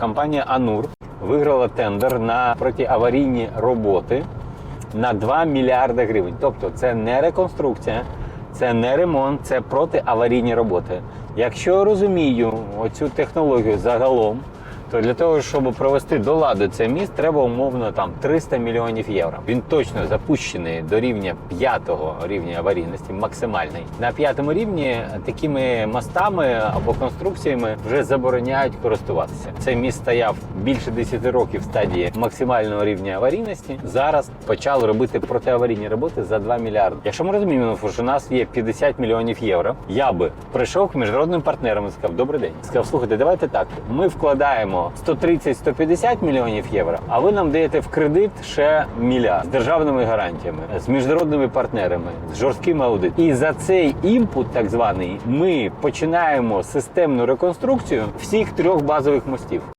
компанія Анур виграла тендер на протиаварійні роботи на 2 мільярди гривень. Тобто це не реконструкція, це не ремонт, це протиаварійні роботи. Якщо я розумію оцю технологію загалом, то для того, щоб провести до ладу цей міст, треба умовно там 300 мільйонів євро. Він точно запущений до рівня п'ятого рівня аварійності, максимальний. На п'ятому рівні такими мостами або конструкціями вже забороняють користуватися. Цей міст стояв більше 10 років в стадії максимального рівня аварійності. Зараз почали робити протиаварійні роботи за 2 мільярди. Якщо ми розуміємо, що у нас є 50 мільйонів євро, я би прийшов к міжнародним партнерам і сказав, добрий день. Сказав, слухайте, давайте так. Ми вкладаємо 130-150 мільйонів євро, а ви нам даєте в кредит ще мільярд з державними гарантіями, з міжнародними партнерами, з жорстким аудитом. І за цей імпут, так званий, ми починаємо системну реконструкцію всіх трьох базових мостів.